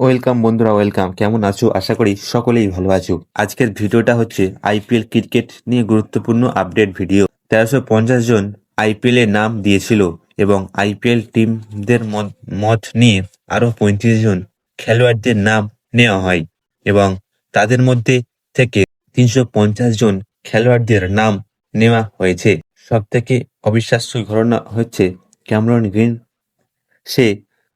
Welcome বন্ধুরা, welcome. কেমন আছো? আশা করি সকলেই ভালো আছো। আজকের ভিডিওটা হচ্ছে আইপিএল ক্রিকেট নিয়ে গুরুত্বপূর্ণ আপডেট ভিডিও। তেরোশো পঞ্চাশ জন আইপিএল এর নাম দিয়েছিল এবং আইপিএল টিমদের মদ- মত নিয়ে আরও পঁয়ত্রিশ জন খেলোয়াড়দের নাম নেওয়া হয় এবং তাদের মধ্যে থেকে তিনশো পঞ্চাশ জন খেলোয়াড়দের নাম নেওয়া হয়েছে। সব থেকে অবিশ্বাস্য ঘটনা হচ্ছে ক্যামরন গ্রিন। সে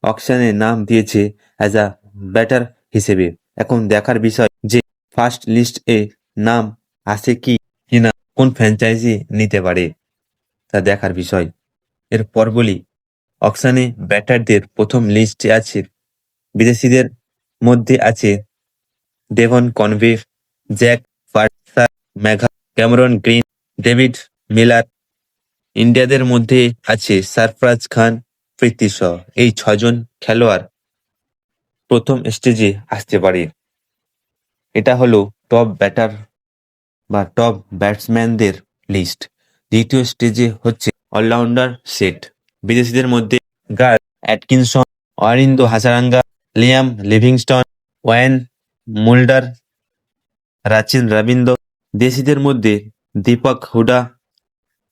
অকশনে নাম দিয়েছে অ্যাজ আ ব্যাটার হিসেবে। এখন দেখার বিষয় যে ফার্স্ট লিস্ট এ নাম আসে কি কিনা, কোন ফ্র্যাঞ্চাইজি নিতে পারে, তা দেখার বিষয়। এরপর বলি, অকশানে ব্যাটারদের প্রথম লিস্টে আছে, বিদেশিদের মধ্যে আছে ডেভন কনভে, জ্যাক ফার্সার, মেঘা, ক্যামেরন গ্রিন, ডেভিড মিলার, ইন্ডিয়াদের মধ্যে আছে সারফরাজ খান শ এই ছজন খেলোয়াড় প্রথম স্টেজে আসতে পারে। এটা হলো টপ ব্যাটার বা টপ ব্যাটসম্যানদের লিস্ট দ্বিতীয় স্টেজে হচ্ছে অলরাউন্ডার সেট বিদেশিদের মধ্যে girl Atkinson অরিন্দ Hasaranga Liam Livingstone Wiaan Mulder Rachin Ravindra দেশিদের মধ্যে দীপক হুডা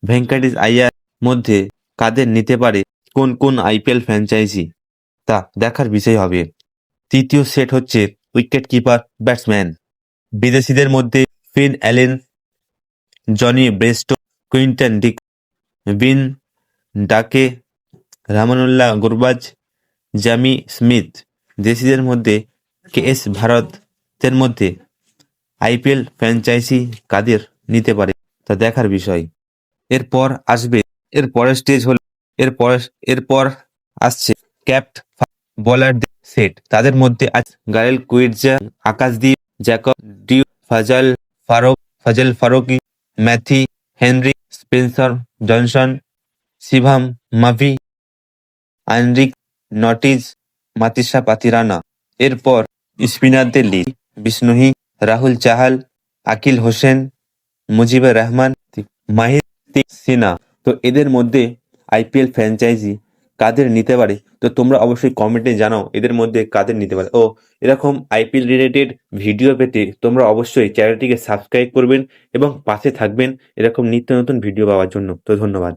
ভেঙ্কটেশ আইয়ার মধ্যে কাদের নিতে পারে কোন কোন আইপিএল ফ্র্যাঞ্চাইজি তা দেখার বিষয় হবে। তৃতীয় সেট হচ্ছে উইকেট কিপার, ব্যাটসম্যান। বিদেশিদের মধ্যে Finn Allen, Jonny Bairstow, Quinton ডিক বিন ডাকে, রামানুল্লাহ গুরবাজ, জামি স্মিথ। দেশিদের মধ্যে কে এস ভারতের মধ্যে আইপিএল ফ্র্যাঞ্চাইজি কাদের নিতে পারে তা দেখার বিষয়। এরপর আসবে এর পরের স্টেজ হল, এরপর এরপর আসছে ক্যাপ্ট বলার সেট। তাদের মধ্যে আছে গায়েল কুইটজা Akashdeep, Jacob, due, Fazal Farooq, Fazal Farooqi, Matt, Henry, Spencer, Johnson, Shivam, Mavi, Anrich, Nortje, Matheesha Pathirana. এরপর স্পিনারদের leg Bishnoi, Rahul Chahal, Akeal Hosein, Mujibur Rahman, মাহির সিনা তো এদের মধ্যে আইপিএল ফ্র্যাঞ্চাইজি কাদের নিতে পারে? তো তোমরা অবশ্যই কমেন্টে জানাও, এদের মধ্যে কাদের নিতে পারে? ও, এরকম আইপিএল রিলেটেড ভিডিও পেতে তোমরা অবশ্যই চ্যানেলটিকে সাবস্ক্রাইব করবেন এবং পাশে থাকবেন এরকম নিত্য নতুন ভিডিও পাওয়ার জন্য। তো ধন্যবাদ।